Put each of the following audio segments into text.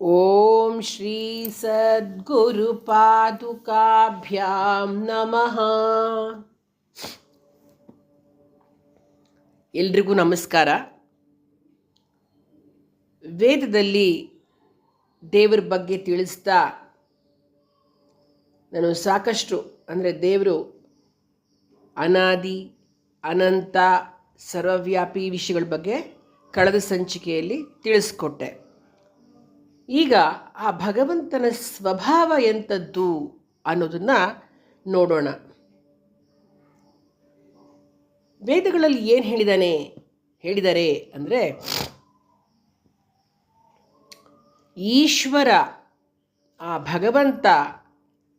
ಓಂ ಶ್ರೀ ಸದ್ಗುರು ಪಾದುಕಾಭ್ಯಾಂ ನಮಃ ಎಲ್ರಿಗೂ ನಮಸ್ಕಾರ. ವೇದದಲ್ಲಿ ದೇವರ ಬಗ್ಗೆ ತಿಳಿಸ್ತಾ ನಾನು ಸಾಕಷ್ಟು, ಅಂದರೆ ದೇವರು ಅನಾದಿ, ಅನಂತ, ಸರ್ವವ್ಯಾಪಿ ವಿಷಯಗಳ ಬಗ್ಗೆ ಕಳೆದ ಸಂಚಿಕೆಯಲ್ಲಿ ತಿಳಿಸ್ಕೊಟ್ಟೆ. ಈಗ ಆ ಭಗವಂತನ ಸ್ವಭಾವ ಎಂಥದ್ದು ಅನ್ನೋದನ್ನು ನೋಡೋಣ. ವೇದಗಳಲ್ಲಿ ಏನು ಹೇಳಿದಾನೆ? ಹೇಳಿದರೆ ಅಂದರೆ, ಈಶ್ವರ, ಆ ಭಗವಂತ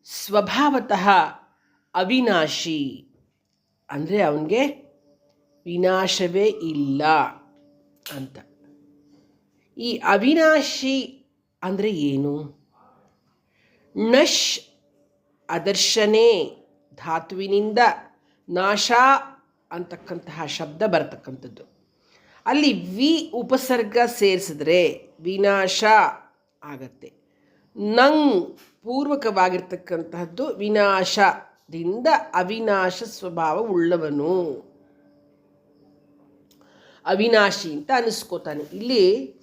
ಸ್ವಭಾವತಃ ಅವಿನಾಶಿ. ಅಂದರೆ ಅವನಿಗೆ ವಿನಾಶವೇ ಇಲ್ಲ ಅಂತ. ಈ ಅವಿನಾಶಿ ಅಂದರೆ ಏನು? ನಶ್ ಅದರ್ಶನೇ ಧಾತುವಿನಿಂದ ನಾಶ ಅಂತಕ್ಕಂತಹ ಶಬ್ದ ಬರತಕ್ಕಂಥದ್ದು. ಅಲ್ಲಿ ವಿ ಉಪಸರ್ಗ ಸೇರಿಸಿದ್ರೆ ವಿನಾಶ ಆಗತ್ತೆ. ನಂಗ್ ಪೂರ್ವಕವಾಗಿರ್ತಕ್ಕಂತಹದ್ದು ವಿನಾಶದಿಂದ ಅವಿನಾಶ ಸ್ವಭಾವ ಉಳ್ಳವನು. ಅವಿನಾಶಿ ಅಂತ ಅನಿಸ್ಕೋತಾನೆ. ಇಲ್ಲಿ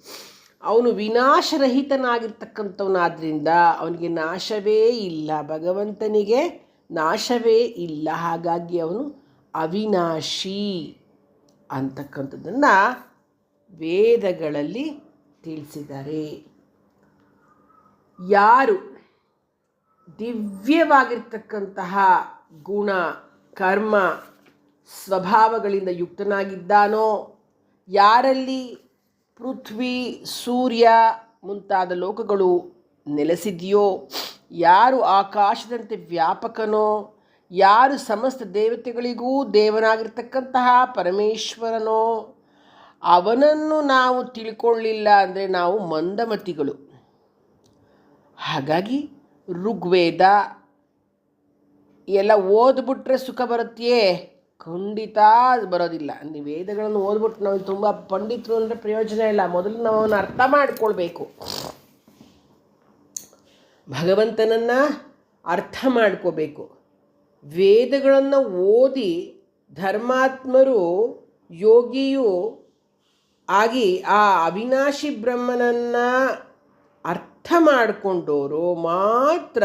ಅವನು ವಿನಾಶರಹಿತನಾಗಿರ್ತಕ್ಕಂಥವನಾದ್ರಿಂದ ಅವನಿಗೆ ನಾಶವೇ ಇಲ್ಲ. ಭಗವಂತನಿಗೆ ನಾಶವೇ ಇಲ್ಲ. ಹಾಗಾಗಿ ಅವನು ಅವಿನಾಶಿ ಅಂತಕ್ಕಂಥದ್ದನ್ನು ವೇದಗಳಲ್ಲಿ ತಿಳಿಸಿದ್ದಾರೆ. ಯಾರು ದಿವ್ಯವಾಗಿರ್ತಕ್ಕಂತಹ ಗುಣ, ಕರ್ಮ, ಸ್ವಭಾವಗಳಿಂದ ಯುಕ್ತನಾಗಿದ್ದಾನೋ, ಯಾರಲ್ಲಿ ಪೃಥ್ವಿ, ಸೂರ್ಯ ಮುಂತಾದ ಲೋಕಗಳು ನೆಲೆಸಿದೆಯೋ? ಯಾರು ಆಕಾಶದಂತೆ ವ್ಯಾಪಕನೋ? ಯಾರು ಸಮಸ್ತ ದೇವತೆಗಳಿಗೂ ದೇವನಾಗಿರ್ತಕ್ಕಂತಹ ಪರಮೇಶ್ವರನೋ? ಅವನನ್ನು ನಾವು ತಿಳ್ಕೊಳ್ಳಿಲ್ಲ ಅಂದರೆ ನಾವು ಮಂದಮತಿಗಳು. ಹಾಗಾಗಿ ಋಗ್ವೇದ ಎಲ್ಲ ಓದ್ಬಿಟ್ರೆ ಸುಖ ಬರುತ್ತೆಯೇ ಖಂಡಿತ ಬರೋದಿಲ್ಲ. ನೀವು ವೇದಗಳನ್ನು ಓದ್ಬಿಟ್ಟು ನಾವು ತುಂಬ ಪಂಡಿತರು ಅಂದರೆ ಪ್ರಯೋಜನ ಇಲ್ಲ. ಮೊದಲು ನಾವು ಅವನ್ನ ಅರ್ಥ ಮಾಡಿಕೊಳ್ಬೇಕು. ಭಗವಂತನನ್ನು ಅರ್ಥ ಮಾಡ್ಕೋಬೇಕು. ವೇದಗಳನ್ನು ಓದಿ ಧರ್ಮಾತ್ಮರು ಯೋಗಿಯು ಆಗಿ ಆ ಅವಿನಾಶಿ ಬ್ರಹ್ಮನನ್ನು ಅರ್ಥ ಮಾಡಿಕೊಂಡವರು ಮಾತ್ರ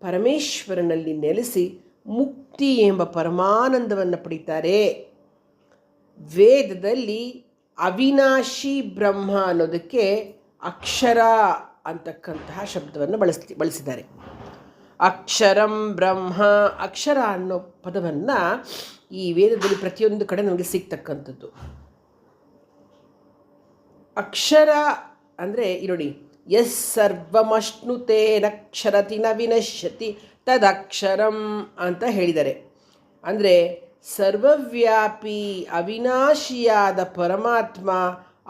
ಪರಮೇಶ್ವರನಲ್ಲಿ ನೆಲೆಸಿ ಮುಕ್ತಿ ಎಂಬ ಪರಮಾನಂದವನ್ನು ಪಡಿತಾರೆ. ವೇದದಲ್ಲಿ ಅವಿನಾಶಿ ಬ್ರಹ್ಮ ಅನ್ನೋದಕ್ಕೆ ಅಕ್ಷರ ಅಂತಕ್ಕಂತಹ ಶಬ್ದವನ್ನು ಬಳಸ್ತಿ, ಬಳಸಿದ್ದಾರೆ. ಅಕ್ಷರಂ ಬ್ರಹ್ಮ, ಅಕ್ಷರ ಅನ್ನೋ ಪದವನ್ನು ಈ ವೇದದಲ್ಲಿ ಪ್ರತಿಯೊಂದು ಕಡೆ ನಮಗೆ ಸಿಗ್ತಕ್ಕಂಥದ್ದು. ಅಕ್ಷರ ಅಂದರೆ ನೋಡಿ ಎಸ್ ಸರ್ವಮಶ್ನುತೆ ನಕ್ಷರತಿ ನ ವಿನಶ್ಯತಿ ತದಕ್ಷರಂ ಅಂತ ಹೇಳಿದ್ದಾರೆ ಅಂದರೆ ಸರ್ವವ್ಯಾಪಿ ಅವಿನಾಶಿಯಾದ ಪರಮಾತ್ಮ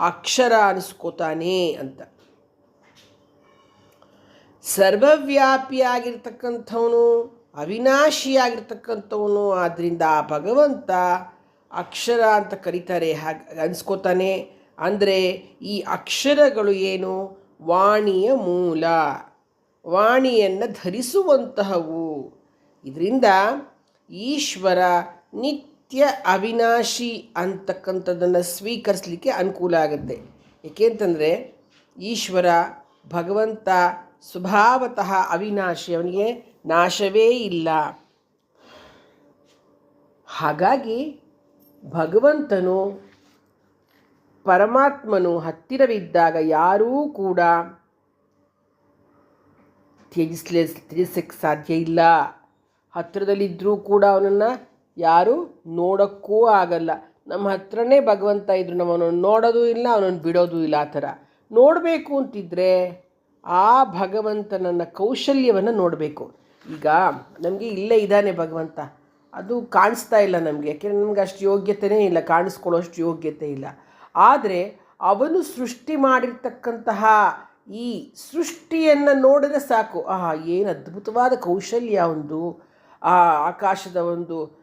ಅಕ್ಷರ ಅನಿಸ್ಕೋತಾನೆ ಅಂತ. ಸರ್ವವ್ಯಾಪಿಯಾಗಿರ್ತಕ್ಕಂಥವನು, ಅವಿನಾಶಿಯಾಗಿರ್ತಕ್ಕಂಥವನು ಆದ್ದರಿಂದ ಆ ಭಗವಂತ ಅಕ್ಷರ ಅಂತ ಕರೀತಾರೆ, ಹಾಗೆ ಅನಿಸ್ಕೋತಾನೆ. ಅಂದರೆ ಈ ಅಕ್ಷರಗಳು ಏನು? ವಾಣಿಯ ಮೂಲ. ವಾಣಿಯನ್ನು ಧರಿಸುವಂತಹವು. ಇದರಿಂದ ಈಶ್ವರ ನಿತ್ಯ ಅವಿನಾಶಿ ಅಂತಕ್ಕಂಥದ್ದನ್ನು ಸ್ವೀಕರಿಸಲಿಕ್ಕೆ ಅನುಕೂಲ ಆಗುತ್ತೆ. ಏಕೆಂತಂದರೆ ಈಶ್ವರ ಭಗವಂತ ಸ್ವಭಾವತಃ ಅವಿನಾಶಿ, ಅವನಿಗೆ ನಾಶವೇ ಇಲ್ಲ. ಹಾಗಾಗಿ ಭಗವಂತನು ಪರಮಾತ್ಮನು ಹತ್ತಿರವಿದ್ದಾಗ ಯಾರೂ ಕೂಡ ತ್ಯಜಿಸ್ಲೇ ತ್ಯಜಿಸಕ್ಕೆ ಸಾಧ್ಯ ಇಲ್ಲ. ಹತ್ತಿರದಲ್ಲಿದ್ದರೂ ಕೂಡ ಅವನನ್ನು ಯಾರೂ ನೋಡೋಕ್ಕೂ ಆಗಲ್ಲ. ನಮ್ಮ ಹತ್ರನೇ ಭಗವಂತ ಇದ್ರು, ನಮ್ಮನ್ನು ನೋಡೋದು ಇಲ್ಲ, ಅವನನ್ನು ಬಿಡೋದು ಇಲ್ಲ ಆ ಥರ. ನೋಡಬೇಕು ಅಂತಿದ್ರೆ ಆ ಭಗವಂತನನ್ನ, ಕೌಶಲ್ಯವನ್ನು ನೋಡಬೇಕು. ಈಗ ನಮಗೆ ಇಲ್ಲೇ ಇದ್ದಾನೆ ಭಗವಂತ. ಅದು ಕಾಣಿಸ್ತಾ ಇಲ್ಲ ನಮಗೆ. ಯಾಕೆಂದರೆ ನಮ್ಗೆ ಅಷ್ಟು ಯೋಗ್ಯತೆಯೇ ಇಲ್ಲ ಕಾಣಿಸ್ಕೊಳ್ಳೋಷ್ಟು ಯೋಗ್ಯತೆ ಇಲ್ಲ. ಆದರೆ ಅವನು ಸೃಷ್ಟಿ ಮಾಡಿರ್ತಕ್ಕಂತಹ ಈ ಸೃಷ್ಟಿಯನ್ನು ನೋಡಿದ್ರೆ ಸಾಕು. ಆಹಾ, ಏನು ಅದ್ಭುತವಾದ ಕೌಶಲ್ಯ ಒಂದು. ಆ, ಆಕಾಶದ ಒಂದು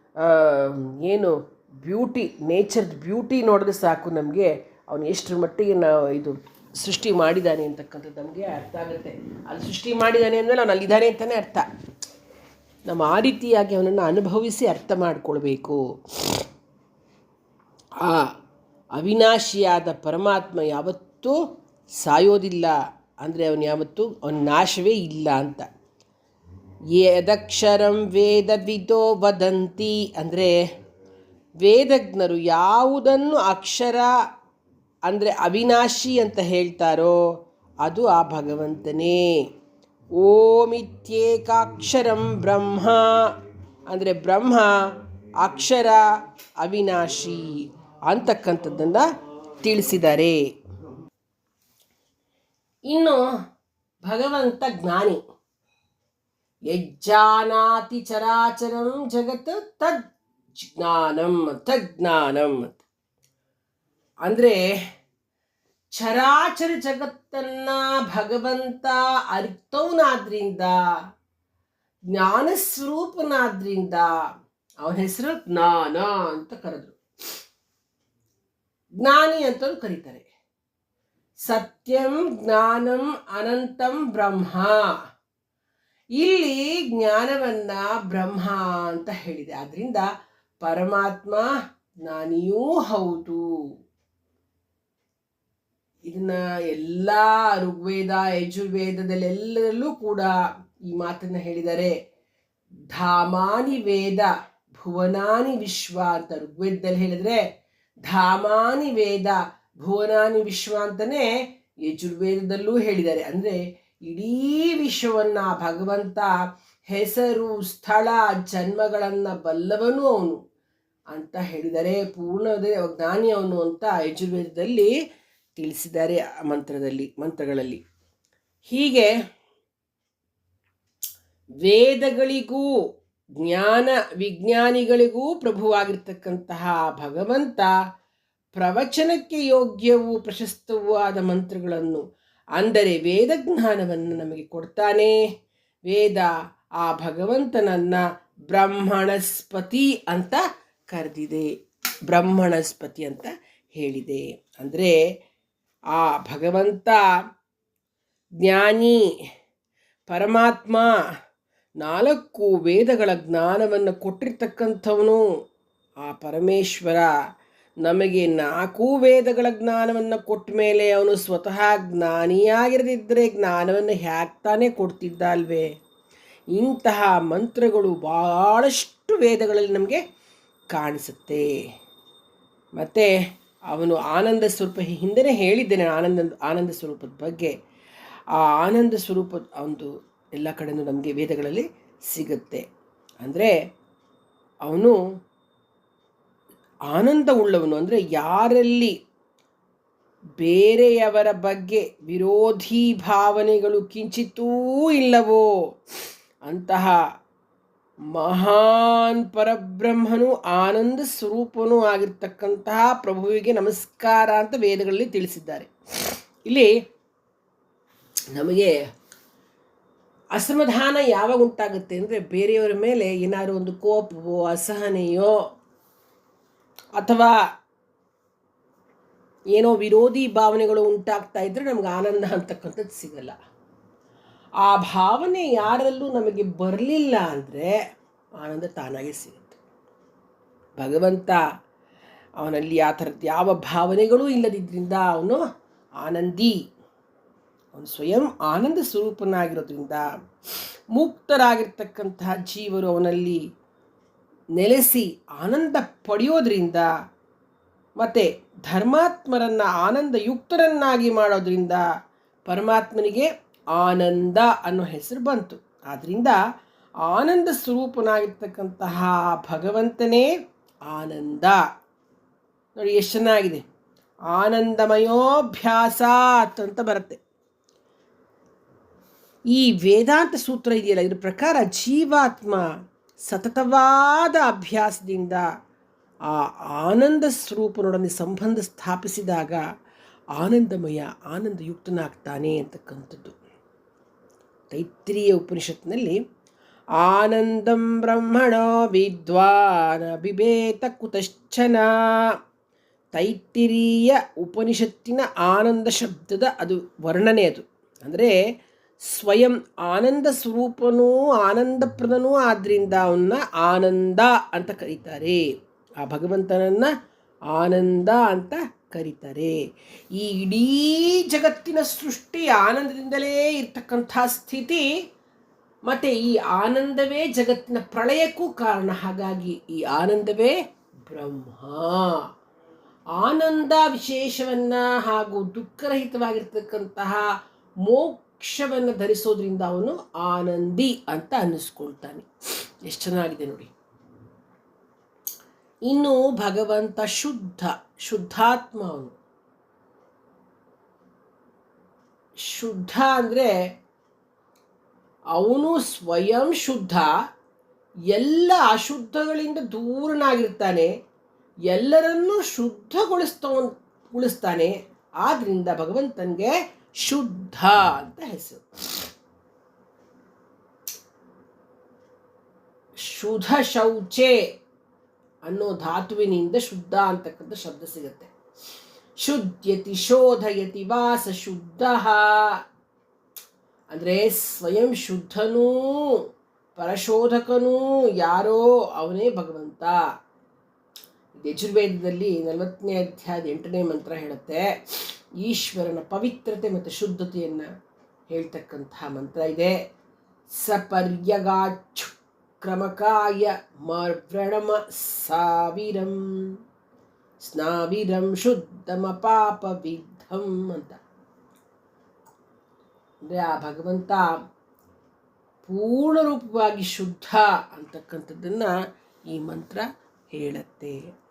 ಏನು ಬ್ಯೂಟಿ ನೇಚರ್ದ ಬ್ಯೂಟಿ ನೋಡಿದ್ರೆ ಸಾಕು ನಮಗೆ. ಅವನು ಎಷ್ಟರ ಮಟ್ಟಿಗೆ ನಾವು ಇದು ಸೃಷ್ಟಿ ಮಾಡಿದ್ದಾನೆ ಅಂತಕ್ಕಂಥದ್ದು ನಮಗೆ ಅರ್ಥ ಆಗುತ್ತೆ. ಅಲ್ಲಿ ಸೃಷ್ಟಿ ಮಾಡಿದ್ದಾನೆ ಅಂದಮೇಲೆ ಅವನು ಅಲ್ಲಿದ್ದಾನೆ ಅಂತಲೇ ಅರ್ಥ. ನಮ್ಮ ಆ ರೀತಿಯಾಗಿ ಅವನನ್ನು ಅನುಭವಿಸಿ ಅರ್ಥ ಮಾಡಿಕೊಳ್ಬೇಕು. ಆ ಅವಿನಾಶಿಯಾದ ಪರಮಾತ್ಮ ಯಾವತ್ತೂ ಸಾಯೋದಿಲ್ಲ. ಅಂದರೆ ಅವನು ಯಾವತ್ತೂ, ಅವನ ನಾಶವೇ ಇಲ್ಲ ಅಂತ. ಯದಕ್ಷರಂ ವೇದವಿದೋ ವದಂತಿ. ಅಂದರೆ ವೇದಜ್ಞರು ಯಾವುದನ್ನು ಅಕ್ಷರ, ಅಂದರೆ ಅವಿನಾಶಿ ಅಂತ ಹೇಳ್ತಾರೋ ಅದು ಆ ಭಗವಂತನೇ. ಓಮಿತ್ಯೇಕಾಕ್ಷರಂ ಬ್ರಹ್ಮ. ಅಂದರೆ ಬ್ರಹ್ಮ, ಅಕ್ಷರ, ಅವಿನಾಶಿ. ಅಂತಕ್ಕಂಥದ್ದನ್ನು ತಿಳಿಸಿದ್ದಾರೆ. ಇನ್ನು ಭಗವಂತ ಜ್ಞಾನಿ. ಯಜ್ಜಾನಾತಿ ಚರಾಚರಂ ಜಗತ್ ತದ್ ಜ್ಞಾನಂ ತಜ್ಞಾನಂ ಅಂದರೆ ಚರಾಚರ ಜಗತ್ತನ್ನ ಭಗವಂತ ಅರಿತವನಾದ್ರಿಂದ ಜ್ಞಾನ ಸ್ವರೂಪನಾದ್ರಿಂದ ಅವನ ಹೆಸರು ಜ್ಞಾನ ಅಂತ ಕರೆದ್ರು. ಜ್ಞಾನಿ ಅಂತಲೂ ಕರೀತಾರೆ. ಸತ್ಯಂ ಜ್ಞಾನಂ ಅನಂತಂ ಬ್ರಹ್ಮ. ಇಲ್ಲಿ ಜ್ಞಾನವನ್ನ ಬ್ರಹ್ಮ ಅಂತ ಹೇಳಿದೆ. ಆದ್ರಿಂದ ಪರಮಾತ್ಮ ಜ್ಞಾನಿಯೂ ಹೌದು. ಇದನ್ನ ಎಲ್ಲ ಋಗ್ವೇದ ಯಜುರ್ವೇದದಲ್ಲೆಲ್ಲರಲ್ಲೂ ಕೂಡ ಈ ಮಾತನ್ನ ಹೇಳಿದ್ದಾರೆ. ಧಾಮಾನಿ ವೇದ ಭುವನಾನಿ ವಿಶ್ವ ಅಂತ ಋಗ್ವೇದದಲ್ಲಿ ಹೇಳಿದ್ರೆ ಧಾಮಾನಿ ವೇದ, ಭುವನಾನಿ ವಿಶ್ವ ಅಂತಲೇ ಯಜುರ್ವೇದದಲ್ಲೂ ಹೇಳಿದ್ದಾರೆ. ಅಂದರೆ ಇಡೀ ವಿಶ್ವವನ್ನ ಭಗವಂತ ಹೆಸರು, ಸ್ಥಳ, ಜನ್ಮಗಳನ್ನ ಬಲ್ಲವನು ಅವನು ಅಂತ ಹೇಳಿದರೆ ಪೂರ್ಣ ಜ್ಞಾನಿ ಅವನು ಅಂತ ಯಜುರ್ವೇದದಲ್ಲಿ ತಿಳಿಸಿದ್ದಾರೆ ಆ ಮಂತ್ರದಲ್ಲಿ, ಮಂತ್ರಗಳಲ್ಲಿ. ಹೀಗೆ ವೇದಗಳಿಗೂ ಜ್ಞಾನ ವಿಜ್ಞಾನಿಗಳಿಗೂ ಪ್ರಭುವಾಗಿರ್ತಕ್ಕಂತಹ ಭಗವಂತ ಪ್ರವಚನಕ್ಕೆ ಯೋಗ್ಯವೂ ಪ್ರಶಸ್ತವೂ ಆದ ಮಂತ್ರಗಳನ್ನು ಅಂದರೆ ವೇದ ಜ್ಞಾನವನ್ನು ನಮಗೆ ಕೊಡ್ತಾನೆ. ವೇದ ಆ ಭಗವಂತನನ್ನು ಬ್ರಹ್ಮಣಸ್ಪತಿ ಅಂತ ಕರೆದಿದೆ. ಬ್ರಹ್ಮಣಸ್ಪತಿ ಅಂತ ಹೇಳಿದೆ. ಅಂದರೆ ಆ ಭಗವಂತ ಜ್ಞಾನಿ, ಪರಮಾತ್ಮ ನಾಲ್ಕು ವೇದಗಳ ಜ್ಞಾನವನ್ನು ಕೊಟ್ಟಿರ್ತಕ್ಕಂಥವನು ಆ ಪರಮೇಶ್ವರ. ನಮಗೆ ನಾಲ್ಕು ವೇದಗಳ ಜ್ಞಾನವನ್ನು ಕೊಟ್ಟ ಮೇಲೆ ಅವನು ಸ್ವತಃ ಜ್ಞಾನಿಯಾಗಿರದಿದ್ದರೆ ಜ್ಞಾನವನ್ನು ಹ್ಯಾಕ್ ತಾನೇ ಕೊಡ್ತಿದ್ದ ಅಲ್ವೇ ಇಂತಹ ಮಂತ್ರಗಳು ಭಾಳಷ್ಟು ವೇದಗಳಲ್ಲಿ ನಮಗೆ ಕಾಣಿಸುತ್ತೆ. ಮತ್ತು ಅವನು ಆನಂದ ಸ್ವರೂಪ ಹಿಂದೆ ಹೇಳಿದ್ದೇನೆ, ಆನಂದ ಆನಂದ ಸ್ವರೂಪದ ಬಗ್ಗೆ. ಆ ಆನಂದ ಸ್ವರೂಪದ ಒಂದು ಎಲ್ಲ ಕಡೆಯೂ ನಮಗೆ ವೇದಗಳಲ್ಲಿ ಸಿಗುತ್ತೆ. ಅಂದರೆ ಅವನು ಆನಂದ ಉಳ್ಳವನು ಅಂದರೆ ಯಾರಲ್ಲಿ ಬೇರೆಯವರ ಬಗ್ಗೆ ವಿರೋಧಿ ಭಾವನೆಗಳು ಕಿಂಚಿತ್ತೂ ಇಲ್ಲವೋ ಅಂತಹ ಮಹಾನ್ ಪರಬ್ರಹ್ಮನು, ಆನಂದ ಸ್ವರೂಪನೂ ಆಗಿರ್ತಕ್ಕಂತಹ ಪ್ರಭುವಿಗೆ ನಮಸ್ಕಾರ ಅಂತ ವೇದಗಳಲ್ಲಿ ತಿಳಿಸಿದ್ದಾರೆ. ಇಲ್ಲಿ ನಮಗೆ ಅಸಮಾಧಾನ ಯಾವಾಗ ಉಂಟಾಗುತ್ತೆ ಅಂದರೆ ಬೇರೆಯವರ ಮೇಲೆ ಏನಾದರೂ ಒಂದು ಕೋಪವೋ, ಅಸಹನೆಯೋ, ಅಥವಾ ಏನೋ ವಿರೋಧಿ ಭಾವನೆಗಳು ಉಂಟಾಗ್ತಾ ಇದ್ದರೆ ನಮ್ಗೆ ಆನಂದ ಅಂತಕ್ಕಂಥದ್ದು ಸಿಗಲ್ಲ. ಆ ಭಾವನೆ ಯಾರಲ್ಲೂ ನಮಗೆ ಬರಲಿಲ್ಲ ಅಂದರೆ ಆನಂದ ತಾನಾಗೆ ಸಿಗುತ್ತೆ. ಭಗವಂತ ಅವನಲ್ಲಿ ಆ ಥರದ್ದು ಯಾವ ಭಾವನೆಗಳೂ ಇಲ್ಲದಿದ್ದರಿಂದ ಅವನು ಆನಂದಿ. ಅವನು ಸ್ವಯಂ ಆನಂದ ಸ್ವರೂಪನಾಗಿರೋದ್ರಿಂದ ಮುಕ್ತರಾಗಿರ್ತಕ್ಕಂತಹ ಜೀವರು ಅವನಲ್ಲಿ ನೆಲೆಸಿ ಆನಂದ ಪಡೆಯೋದ್ರಿಂದ ಮತ್ತು ಧರ್ಮಾತ್ಮರನ್ನು ಆನಂದಯುಕ್ತರನ್ನಾಗಿ ಮಾಡೋದ್ರಿಂದ ಪರಮಾತ್ಮನಿಗೆ ಆನಂದ ಅನ್ನೋ ಹೆಸರು ಬಂತು. ಆದ್ದರಿಂದ ಆನಂದ ಸ್ವರೂಪನಾಗಿರ್ತಕ್ಕಂತಹ ಭಗವಂತನೇ ಆನಂದ. ನೋಡಿ, ಎಷ್ಟು ಚೆನ್ನಾಗಿದೆ. ಆನಂದಮಯೋಭ್ಯಾಸ ಅಂತ ಬರುತ್ತೆ. ಈ ವೇದಾಂತ ಸೂತ್ರ ಇದೆಯಲ್ಲ, ಇದ್ರ ಪ್ರಕಾರ ಜೀವಾತ್ಮ ಸತತವಾದ ಅಭ್ಯಾಸದಿಂದ ಆ ಆನಂದ ಸ್ವರೂಪನೊಡನೆ ಸಂಬಂಧ ಸ್ಥಾಪಿಸಿದಾಗ ಆನಂದಮಯ, ಆನಂದಯುಕ್ತನಾಗ್ತಾನೆ ಅಂತಕ್ಕಂಥದ್ದು. ತೈತ್ರಿಯ ಉಪನಿಷತ್ನಲ್ಲಿ ಆನಂದಂ ಬ್ರಹ್ಮಣೋ ವಿದ್ವಾನ ಬಿಬೇತ ಕುತಶ್ಚನ. ತೈತ್ತಿರೀಯ ಉಪನಿಷತ್ತಿನ ಆನಂದ ಶಬ್ದದ ಅದು ವರ್ಣನೆ ಅದು. ಅಂದರೆ ಸ್ವಯಂ ಆನಂದ ಸ್ವರೂಪನೂ ಆನಂದಪ್ರದನೂ ಆದ್ದರಿಂದ ಅವನ್ನ ಆನಂದ ಅಂತ ಕರೀತಾರೆ. ಆ ಭಗವಂತನನ್ನು ಆನಂದ ಅಂತ ಕರೀತಾರೆ. ಈ ಇಡೀ ಜಗತ್ತಿನ ಸೃಷ್ಟಿ ಆನಂದದಿಂದಲೇ ಇರ್ತಕ್ಕಂಥ ಸ್ಥಿತಿ, ಮತ್ತು ಈ ಆನಂದವೇ ಜಗತ್ತಿನ ಪ್ರಳಯಕ್ಕೂ ಕಾರಣ. ಹಾಗಾಗಿ ಈ ಆನಂದವೇ ಬ್ರಹ್ಮ. ಆನಂದ ವಿಶೇಷವನ್ನು ಹಾಗೂ ದುಃಖರಹಿತವಾಗಿರ್ತಕ್ಕಂತಹ ಮೋಕ್ಷವನ್ನು ಧರಿಸೋದ್ರಿಂದ ಅವನು ಆನಂದಿ ಅಂತ ಅನ್ನಿಸ್ಕೊಳ್ತಾನೆ. ಎಷ್ಟು ಚೆನ್ನಾಗಿದೆ ನೋಡಿ. ಇನ್ನು ಭಗವಂತ ಶುದ್ಧ, ಶುದ್ಧಾತ್ಮ ಅವನು. ಶುದ್ಧ ಅಂದರೆ ಅವನು ಸ್ವಯಂ ಶುದ್ಧ, ಎಲ್ಲ ಅಶುದ್ಧಗಳಿಂದ ದೂರನಾಗಿರ್ತಾನೆ, ಎಲ್ಲರನ್ನೂ ಶುದ್ಧಗೊಳಿಸ್ತವ ಉಳಿಸ್ತಾನೆ. ಆದ್ದರಿಂದ ಭಗವಂತನಿಗೆ ಶುದ್ಧ ಅಂತ ಹೆಸರು. ಶುದ್ಧ ಶೌಚೆ ಅನ್ನೋ ಧಾತುವಿನಿಂದ ಶುದ್ಧ ಅಂತಕ್ಕಂಥ ಶಬ್ದ ಸಿಗುತ್ತೆ. ಶುದ್ಧಯತಿ ಶೋಧಯತಿ ವಾಸ ಶುದ್ಧ. ಅಂದರೆ ಸ್ವಯಂ ಶುದ್ಧನೂ ಪರಶೋಧಕನೂ ಯಾರೋ ಅವನೇ ಭಗವಂತ. ಯಜುರ್ವೇದದಲ್ಲಿ ನಲವತ್ತನೇ ಅಧ್ಯಾಯದ ಎಂಟನೇ ಮಂತ್ರ ಹೇಳುತ್ತೆ. ಈಶ್ವರನ ಪವಿತ್ರತೆ ಮತ್ತು ಶುದ್ಧತೆಯನ್ನು ಹೇಳ್ತಕ್ಕಂತಹ ಮಂತ್ರ ಇದೆ. ಸಪರ್ಯಗಾಚು ಕ್ರಮಕಾಯ ಮರ್ವ್ರಣಮ ಸಾವಿರಂ. ಸ್ನಾವಿರಂ ಶುದ್ಧಮ ಪಾಪ ವಿದ್ಧಂ ಅಂತ. ಅಂದರೆ ಆ ಭಗವಂತ ಪೂರ್ಣರೂಪವಾಗಿ ಶುದ್ಧ ಅಂತಕ್ಕಂಥದ್ದನ್ನು ಈ ಮಂತ್ರ ಹೇಳುತ್ತೆ.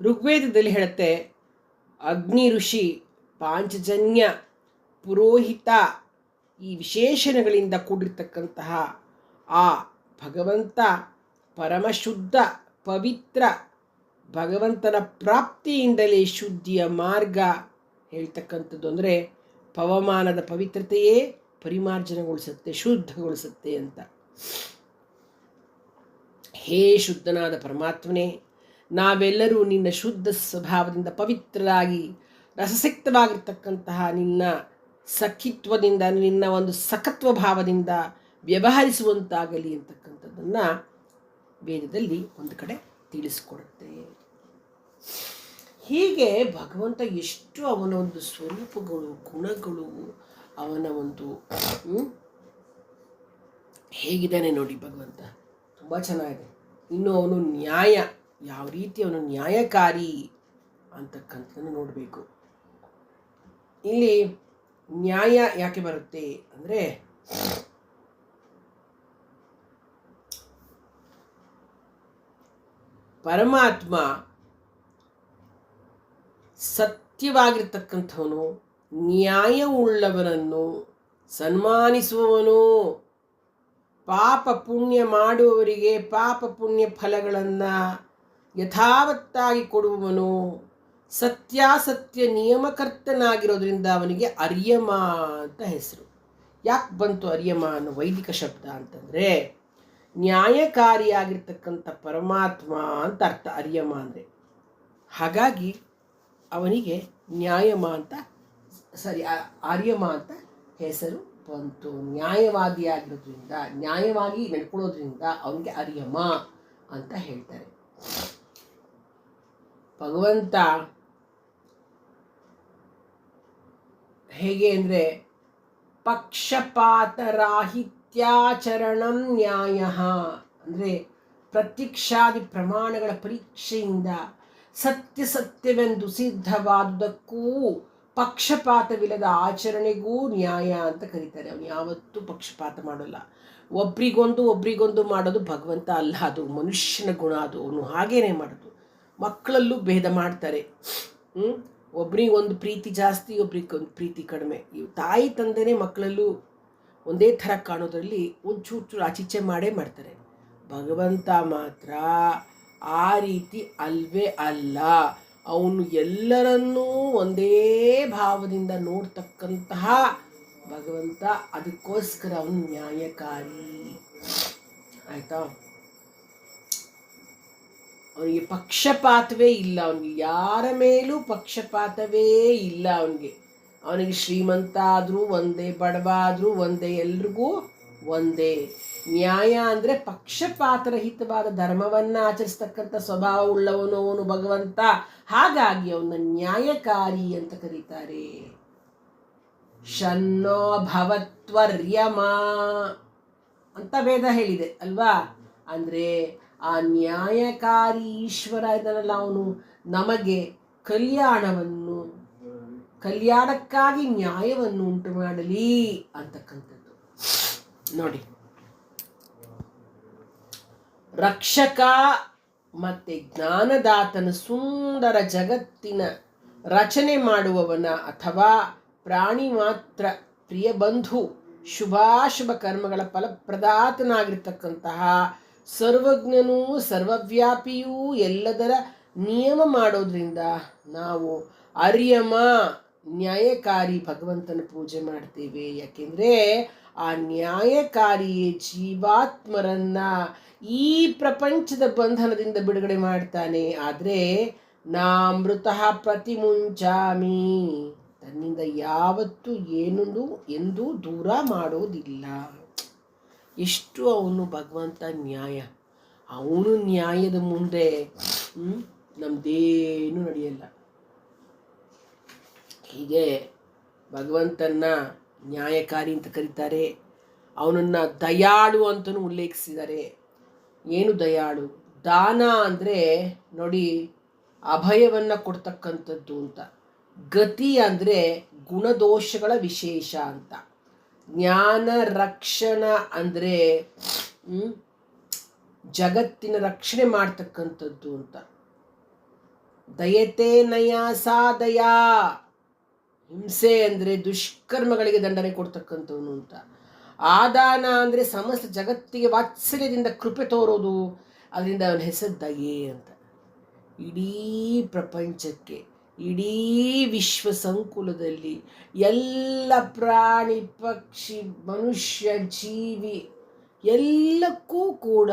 ಋಗ್ವೇದದಲ್ಲಿ ಹೇಳುತ್ತೆ, ಅಗ್ನಿ ಋಷಿ ಪಾಂಚಜನ್ಯ ಪುರೋಹಿತ ಈ ವಿಶೇಷಣಗಳಿಂದ ಕೂಡಿರ್ತಕ್ಕಂತಹ ಆ ಭಗವಂತ ಪರಮಶುದ್ಧ, ಪವಿತ್ರ, ಭಗವಂತನ ಪ್ರಾಪ್ತಿಯಿಂದಲೇ ಶುದ್ಧಿಯ ಮಾರ್ಗ ಹೇಳ್ತಕ್ಕಂಥದ್ದು ಅಂದರೆ ಪವಮಾನದ ಪವಿತ್ರತೆಯೇ ಪರಿಮಾರ್ಜನಗೊಳಿಸುತ್ತೆ, ಶುದ್ಧಗೊಳಿಸುತ್ತೆ ಅಂತ. ಹೇ ಶುದ್ಧನಾದ ಪರಮಾತ್ಮನೇ ನಾವೆಲ್ಲರೂ ನಿನ್ನ ಶುದ್ಧ ಸ್ವಭಾವದಿಂದ ಪವಿತ್ರರಾಗಿ ರಸಸಿಕ್ತವಾಗಿರ್ತಕ್ಕಂತಹ ನಿನ್ನ ಸಖಿತ್ವದಿಂದ, ನಿನ್ನ ಒಂದು ಸಖತ್ವ ಭಾವದಿಂದ ವ್ಯವಹರಿಸುವಂತಾಗಲಿ ಅಂತಕ್ಕಂಥದ್ದನ್ನು ವೇದದಲ್ಲಿ ಒಂದು ಕಡೆ ತಿಳಿಸ್ಕೊಡುತ್ತೆ. ಹೀಗೆ ಭಗವಂತ ಎಷ್ಟು ಅವನ ಒಂದು ಸ್ವರೂಪಗಳು, ಗುಣಗಳು, ಅವನ ಒಂದು ಹೇಗಿದ್ದಾನೆ ನೋಡಿ ಭಗವಂತ. ತುಂಬ ಚೆನ್ನಾಗಿದೆ. ಇನ್ನು ಅವನು ನ್ಯಾಯ. ಯಾವ ರೀತಿ ಅವನು ನ್ಯಾಯಕಾರಿ ಅಂತಕ್ಕಂಥದ್ದನ್ನು ನೋಡಬೇಕು. ಇಲ್ಲಿ ನ್ಯಾಯ ಯಾಕೆ ಬರುತ್ತೆ ಅಂದರೆ ಪರಮಾತ್ಮ ಸತ್ಯವಾಗಿರ್ತಕ್ಕಂಥವನು, ನ್ಯಾಯವುಳ್ಳವನನ್ನು ಸನ್ಮಾನಿಸುವವನು, ಪಾಪ ಪುಣ್ಯ ಮಾಡುವವರಿಗೆ ಪಾಪ ಪುಣ್ಯ ಫಲಗಳನ್ನು ಯಥಾವತ್ತಾಗಿ ಕೊಡುವವನು ಸತ್ಯಾಸತ್ಯ ನಿಯಮಕರ್ತನಾಗಿರೋದ್ರಿಂದ ಅವನಿಗೆ ಅರ್ಯಮ ಅಂತ ಹೆಸರು. ಯಾಕೆ ಬಂತು ಅರ್ಯಮ ಅನ್ನೋ ವೈದಿಕ ಶಬ್ದ ಅಂತಂದರೆ ನ್ಯಾಯಕಾರಿಯಾಗಿರ್ತಕ್ಕಂಥ ಪರಮಾತ್ಮ ಅಂತ ಅರ್ಥ ಅರ್ಯಮ ಅಂದರೆ. ಹಾಗಾಗಿ ಅವನಿಗೆ ನ್ಯಾಯಮ ಅಂತ ಸರಿ ಆರ್ಯಮ ಅಂತ ಹೆಸರು ಬಂತು. ನ್ಯಾಯವಾದಿಯಾಗಿರೋದ್ರಿಂದ, ನ್ಯಾಯವಾಗಿ ನಡ್ಕೊಳ್ಳೋದ್ರಿಂದ ಅವನಿಗೆ ಅರ್ಯಮ ಅಂತ ಹೇಳ್ತಾರೆ. ಭಗವಂತ ಹೇಗೆ ಅಂದರೆ ಪಕ್ಷಪಾತರಾಹಿತ್ಯಾಚರಣಂ ನ್ಯಾಯ. ಅಂದರೆ ಪ್ರತ್ಯಕ್ಷಾದಿ ಪ್ರಮಾಣಗಳ ಪರೀಕ್ಷೆಯಿಂದ ಸತ್ಯ ಸತ್ಯವೆಂದು ಸಿದ್ಧವಾದುದಕ್ಕೂ ಪಕ್ಷಪಾತವಿಲ್ಲದ ಆಚರಣೆಗೂ ನ್ಯಾಯ ಅಂತ ಕರೀತಾರೆ. ಅವನು ಯಾವತ್ತೂ ಪಕ್ಷಪಾತ ಮಾಡೋಲ್ಲ. ಒಬ್ರಿಗೊಂದು ಒಬ್ರಿಗೊಂದು ಮಾಡೋದು ಭಗವಂತ ಅಲ್ಲ, ಅದು ಮನುಷ್ಯನ ಗುಣ, ಅದು ಅವನು ಹಾಗೇನೆ ಮಾಡೋದು. ಮಕ್ಕಳಲ್ಲೂ ಭೇದ ಮಾಡ್ತಾರೆ. ಹ್ಮ್? ಒಬ್ರಿಗೊಂದು ಪ್ರೀತಿ ಜಾಸ್ತಿ ಒಬ್ರಿಗೊಂದು ಪ್ರೀತಿ ಕಡಿಮೆ. ಇವು ತಾಯಿ ತಂದೆನೇ ಮಕ್ಕಳಲ್ಲೂ ಒಂದೇ ಥರ ಕಾಣೋದ್ರಲ್ಲಿ ಒಂಚೂರು ಚೂರು ಆಚೀಚೆ ಮಾಡೇ ಮಾಡ್ತಾರೆ. ಭಗವಂತ ಮಾತ್ರ ಆ ರೀತಿ ಅಲ್ವೇ ಅಲ್ಲ. ಅವನು ಎಲ್ಲರನ್ನೂ ಒಂದೇ ಭಾವದಿಂದ ನೋಡ್ತಕ್ಕಂತಹ ಭಗವಂತ. ಅದಕ್ಕೋಸ್ಕರ ಅವನು ನ್ಯಾಯಕಾರಿ. ಆಯ್ತಾ? ಅವನಿಗೆ ಪಕ್ಷಪಾತವೇ ಇಲ್ಲ. ಅವನಿಗೆ ಯಾರ ಮೇಲೂ ಪಕ್ಷಪಾತವೇ ಇಲ್ಲ ಅವನಿಗೆ. ಅವನಿಗೆ ಶ್ರೀಮಂತ ಆದರೂ ಒಂದೇ ಬಡವ ಆದರೂ ಒಂದೇ, ಎಲ್ರಿಗೂ ಒಂದೇ. ನ್ಯಾಯ ಅಂದರೆ ಪಕ್ಷಪಾತರಹಿತವಾದ ಧರ್ಮವನ್ನು ಆಚರಿಸ್ತಕ್ಕಂಥ ಸ್ವಭಾವ ಉಳ್ಳವನು ಅವನು ಭಗವಂತ. ಹಾಗಾಗಿ ಅವನ ನ್ಯಾಯಕಾರಿ ಅಂತ ಕರೀತಾರೆ. ಶನ್ನೋ ಭವತ್ವರ್ಯಮ ಅಂತ ವೇದ ಹೇಳಿದೆ ಅಲ್ವಾ? ಅಂದರೆ ಆ ನ್ಯಾಯಕಾರಿ ಈಶ್ವರ ಇದನ್ನೆಲ್ಲ ಅವನು? ನಮಗೆ ಕಲ್ಯಾಣವನ್ನು, ಕಲ್ಯಾಣಕ್ಕಾಗಿ ನ್ಯಾಯವನ್ನು ಉಂಟು ಮಾಡಲಿ ಅಂತಕ್ಕಂಥದ್ದು. ನೋಡಿ. ರಕ್ಷಕ ಮತ್ತೆ ಜ್ಞಾನದಾತನ ಸುಂದರ ಜಗತ್ತಿನ ರಚನೆ ಮಾಡುವವನ ಅಥವಾ ಪ್ರಾಣಿ ಮಾತ್ರ ಪ್ರಿಯ ಬಂಧು, ಶುಭಾಶುಭ ಕರ್ಮಗಳ ಫಲಪ್ರದಾತನಾಗಿರ್ತಕ್ಕಂತಹ ಸರ್ವಜ್ಞನೂ ಸರ್ವವ್ಯಾಪಿಯೂ ಎಲ್ಲದರ ನಿಯಮ ಮಾಡೋದ್ರಿಂದ ನಾವು ಅರ್ಯಮ ನ್ಯಾಯಕಾರಿ ಭಗವಂತನ ಪೂಜೆ ಮಾಡ್ತೇವೆ. ಯಾಕೆಂದರೆ ಆ ನ್ಯಾಯಕಾರಿಯೇ ಜೀವಾತ್ಮರನ್ನ ಈ ಪ್ರಪಂಚದ ಬಂಧನದಿಂದ ಬಿಡುಗಡೆ ಮಾಡ್ತಾನೆ. ಆದರೆ ನಾಮೃತ ಪ್ರತಿ ಮುಂಚಾಮಿ ತನ್ನಿಂದ ಯಾವತ್ತೂ ಏನೂ ಎಂದೂ ದೂರ ಮಾಡೋದಿಲ್ಲ. ಎಷ್ಟು ಅವನು ಭಗವಂತ ನ್ಯಾಯ? ಅವನು ನ್ಯಾಯದ ಮುಂದೆ ನಮ್ದೇನು ನಡೆಯಲ್ಲ. ಹೀಗೆ ಭಗವಂತನ ನ್ಯಾಯಕಾರಿ ಅಂತ ಕರೀತಾರೆ. ಅವನನ್ನು ದಯಾಳು ಅಂತಲೂ ಉಲ್ಲೇಖಿಸಿದ್ದಾರೆ. ಏನು ದಯಾಳು? ದಾನ ಅಂದರೆ ನೋಡಿ, ಅಭಯವನ್ನು ಕೊಡ್ತಕ್ಕಂಥದ್ದು ಅಂತ. ಗತಿ ಅಂದರೆ ಗುಣದೋಷಗಳ ವಿಶೇಷ ಅಂತ. ಜ್ಞಾನ ರಕ್ಷಣ ಅಂದರೆ ಜಗತ್ತಿನ ರಕ್ಷಣೆ ಮಾಡ್ತಕ್ಕಂಥದ್ದು ಅಂತ. ದಯತೆ ನಯ ಸಾ ದಯಾ ಹಿಂಸೆ ಅಂದರೆ ದುಷ್ಕರ್ಮಗಳಿಗೆ ದಂಡನೆ ಕೊಡ್ತಕ್ಕಂಥವನು ಅಂತ. ಆದಾನ ಅಂದರೆ ಸಮಸ್ತ ಜಗತ್ತಿಗೆ ವಾತ್ಸಲ್ಯದಿಂದ ಕೃಪೆ ತೋರೋದು, ಅದರಿಂದ ಅವನ ಹೆಸರು ದಯೆ ಅಂತ. ಇಡೀ ಪ್ರಪಂಚಕ್ಕೆ. ಇಡೀ ವಿಶ್ವ ಸಂಕುಲದಲ್ಲಿ ಎಲ್ಲ ಪ್ರಾಣಿ, ಪಕ್ಷಿ, ಮನುಷ್ಯ, ಜೀವಿ ಎಲ್ಲಕ್ಕೂ ಕೂಡ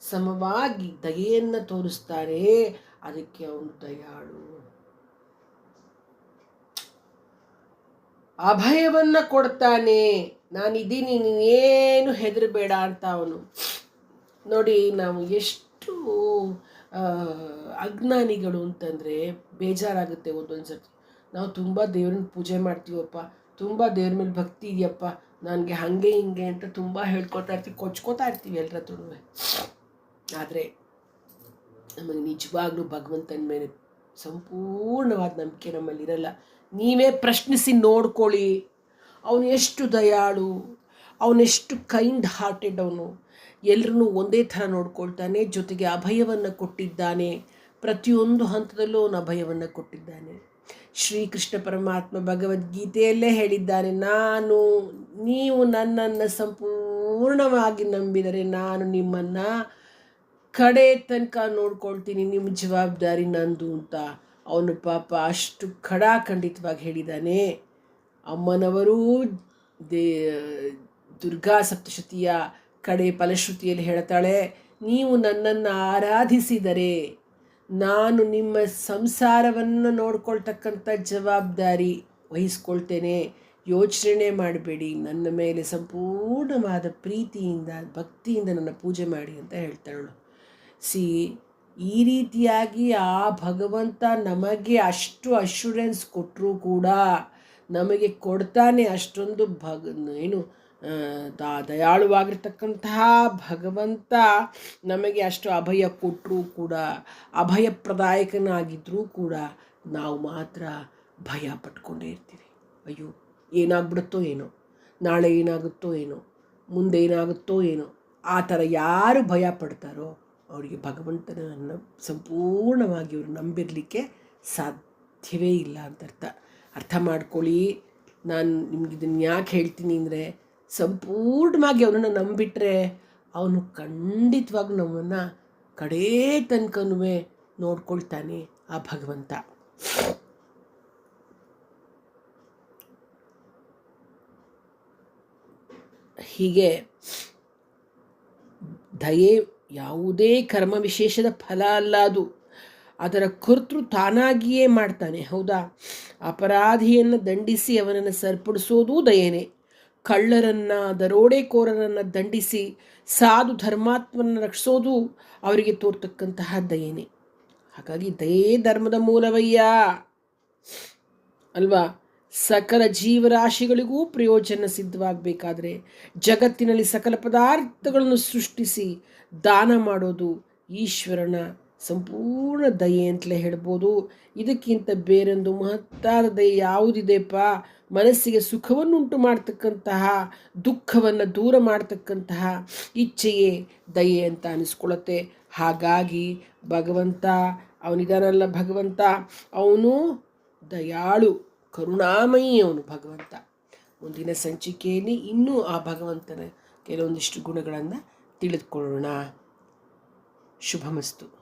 ಸಮವಾಗಿ ದಯೆಯನ್ನು ತೋರಿಸ್ತಾರೆ. ಅದಕ್ಕೆ ಅವನು ದಯಾಳು. ಅಭಯವನ್ನು ಕೊಡ್ತಾನೆ. ನಾನಿದ್ದೀನಿ, ನೀನೇನು ಹೆದರಬೇಡ ಅಂತ ಅವನು. ನೋಡಿ, ನಾವು ಎಷ್ಟು ಅಜ್ಞಾನಿಗಳು ಅಂತಂದರೆ ಬೇಜಾರಾಗುತ್ತೆ ಒಂದೊಂದು ಸರ್ತಿ. ನಾವು ತುಂಬ ದೇವ್ರನ್ನ ಪೂಜೆ ಮಾಡ್ತೀವಪ್ಪ, ತುಂಬ ದೇವ್ರ ಮೇಲೆ ಭಕ್ತಿ ಇದೆಯಪ್ಪ, ನನಗೆ ಹಾಗೆ ಹಿಂಗೆ ಅಂತ ತುಂಬ ಹೇಳ್ಕೊತಾ ಇರ್ತೀವಿ, ಕೊಚ್ಕೋತಾ ಇರ್ತೀವಿ ಎಲ್ಲರ ಹತ್ರನೂ ಆದರೆ ನಮಗೆ ನಿಜವಾಗ್ಲೂ ಭಗವಂತನ ಮೇಲೆ ಸಂಪೂರ್ಣವಾದ ನಂಬಿಕೆ ನಮ್ಮಲ್ಲಿ ಇರಲ್ಲ. ನೀವೇ ಪ್ರಶ್ನಿಸಿ ನೋಡ್ಕೊಳ್ಳಿ. ಅವನು ಎಷ್ಟು ದಯಾಳು ಅವನೆಷ್ಟು ಕೈಂಡ್ ಹಾರ್ಟೆಡ್ ಅವನು. ಎಲ್ಲರನ್ನೂ ಒಂದೇ ಥರ ನೋಡ್ಕೊಳ್ತಾನೆ, ಜೊತೆಗೆ ಅಭಯವನ್ನು ಕೊಟ್ಟಿದ್ದಾನೆ. ಪ್ರತಿಯೊಂದು ಹಂತದಲ್ಲೂ ಅವನು ಅಭಯವನ್ನು ಕೊಟ್ಟಿದ್ದಾನೆ. ಶ್ರೀಕೃಷ್ಣ ಪರಮಾತ್ಮ ಭಗವದ್ಗೀತೆಯಲ್ಲೇ ಹೇಳಿದ್ದಾನೆ, ನಾನು, ನೀವು ನನ್ನನ್ನು ಸಂಪೂರ್ಣವಾಗಿ ನಂಬಿದರೆ ನಾನು ನಿಮ್ಮನ್ನು ಕಡೆ ತನಕ ನೋಡ್ಕೊಳ್ತೀನಿ, ನಿಮ್ಮ ಜವಾಬ್ದಾರಿ ನಂದು ಅಂತ ಅವನು ಪಾಪ ಅಷ್ಟು ಖಡಾಖಂಡಿತವಾಗಿ ಹೇಳಿದ್ದಾನೆ. ಅಮ್ಮನವರೂ ದೇ, ದುರ್ಗಾ ಸಪ್ತಶತಿಯ ಕಡೆ ಫಲಶ್ರುತಿಯಲ್ಲಿ ಹೇಳ್ತಾಳೆ, ನೀವು ನನ್ನನ್ನು ಆರಾಧಿಸಿದರೆ ನಾನು ನಿಮ್ಮ ಸಂಸಾರವನ್ನು ನೋಡ್ಕೊಳ್ತಕ್ಕಂಥ ಜವಾಬ್ದಾರಿ ವಹಿಸ್ಕೊಳ್ತೇನೆ. ಯೋಚನೆ ಮಾಡಬೇಡಿ. ನನ್ನ ಮೇಲೆ ಸಂಪೂರ್ಣವಾದ ಪ್ರೀತಿಯಿಂದ, ಭಕ್ತಿಯಿಂದ ನನ್ನ ಪೂಜೆ ಮಾಡಿ ಅಂತ ಹೇಳ್ತಾಳು ಸಿ ಈ ರೀತಿಯಾಗಿ ಆ ಭಗವಂತ ನಮಗೆ ಅಷ್ಟು ಅಶ್ಯೂರೆನ್ಸ್ ಕೊಟ್ಟರೂ ಕೂಡ ನಮಗೆ ಕೊಡ್ತಾನೆ ಅಷ್ಟೊಂದು ಭಗ, ಏನು ದಾ ದಯಾಳುವಾಗಿರ್ತಕ್ಕಂತಹ ಭಗವಂತ ನಮಗೆ ಅಷ್ಟು ಅಭಯ ಕೊಟ್ಟರೂ ಕೂಡ ಅಭಯಪ್ರದಾಯಕನಾಗಿದ್ದರೂ ಕೂಡ ನಾವು ಮಾತ್ರ ಭಯ ಪಟ್ಕೊಂಡೇ ಇರ್ತೀವಿ. ಅಯ್ಯೋ, ಏನಾಗ್ಬಿಡುತ್ತೋ ಏನೋ, ನಾಳೆ ಏನಾಗುತ್ತೋ ಏನೋ, ಮುಂದೆ ಏನಾಗುತ್ತೋ ಏನೋ, ಆ ಥರ ಯಾರು ಭಯ ಪಡ್ತಾರೋ ಅವರಿಗೆ ಭಗವಂತನನ್ನು ಸಂಪೂರ್ಣವಾಗಿ ಅವರು ನಂಬಿರಲಿಕ್ಕೆ ಸಾಧ್ಯವೇ ಇಲ್ಲ ಅಂತ ಅರ್ಥ. ಅರ್ಥ ಮಾಡ್ಕೊಳ್ಳಿ. ನಾನು ನಿಮ್ಗೆ ಇದನ್ನು ಯಾಕೆ ಹೇಳ್ತೀನಿ ಅಂದರೆ ಸಂಪೂರ್ಣವಾಗಿ ಅವನನ್ನು ನಂಬಿಟ್ರೆ ಅವನು ಖಂಡಿತವಾಗಿ ನಮ್ಮನ್ನು ಕಡೇ ತನಕನೂ ನೋಡ್ಕೊಳ್ತಾನೆ ಆ ಭಗವಂತ. ಹೀಗೆ ದಯೆ ಯಾವುದೇ ಕರ್ಮ ವಿಶೇಷದ ಫಲ ಅಲ್ಲ ಅದು. ಅದರ ಕರ್ತೃ ತಾನಾಗಿಯೇ ಮಾಡ್ತಾನೆ. ಹೌದಾ? ಅಪರಾಧಿಯನ್ನು ದಂಡಿಸಿ ಅವನನ್ನು ಸರ್ಪಡಿಸೋದು ದಯೆನೇ. ಕಳ್ಳರನ್ನು ದರೋಡೆಕೋರರನ್ನು ದಂಡಿಸಿ ಸಾಧು ಧರ್ಮಾತ್ಮನ ರಕ್ಷಿಸೋದು ಅವರಿಗೆ ತೋರ್ತಕ್ಕಂತಹ ದಯೆನೇ. ಹಾಗಾಗಿ ದಯೇ ಧರ್ಮದ ಮೂಲವಯ್ಯ. ಅಲ್ವಾ? ಸಕಲ ಜೀವರಾಶಿಗಳಿಗೂ ಪ್ರಯೋಜನ ಸಿದ್ಧವಾಗಬೇಕಾದ್ರೆ ಜಗತ್ತಿನಲ್ಲಿ ಸಕಲ ಪದಾರ್ಥಗಳನ್ನು ಸೃಷ್ಟಿಸಿ ದಾನ ಮಾಡೋದು ಈಶ್ವರನ ಸಂಪೂರ್ಣ ದಯೆ ಅಂತಲೇ ಹೇಳ್ಬೋದು. ಇದಕ್ಕಿಂತ ಬೇರೊಂದು ಮಹತ್ತಾದ ದಯೆ ಯಾವುದಿದೆಪ್ಪ ಮನಸ್ಸಿಗೆ ಸುಖವನ್ನುಂಟು ಮಾಡ್ತಕ್ಕಂತಹ, ದುಃಖವನ್ನು ದೂರ ಮಾಡ್ತಕ್ಕಂತಹ ಇಚ್ಛೆಯೇ ದಯೆ ಅಂತ ಅನಿಸ್ಕೊಳ್ಳುತ್ತೆ. ಹಾಗಾಗಿ ಭಗವಂತ, ಅವನಿದಾನಲ್ಲ ಭಗವಂತ, ಅವನು ದಯಾಳು, ಕರುಣಾಮಯಿ ಅವನು ಭಗವಂತ. ಮುಂದಿನ ಸಂಚಿಕೆಯಲ್ಲಿ ಇನ್ನೂ ಆ ಭಗವಂತನ ಕೆಲವೊಂದಿಷ್ಟು ಗುಣಗಳನ್ನು ತಿಳಿದುಕೊಳ್ಳೋಣ. ಶುಭಮಸ್ತು.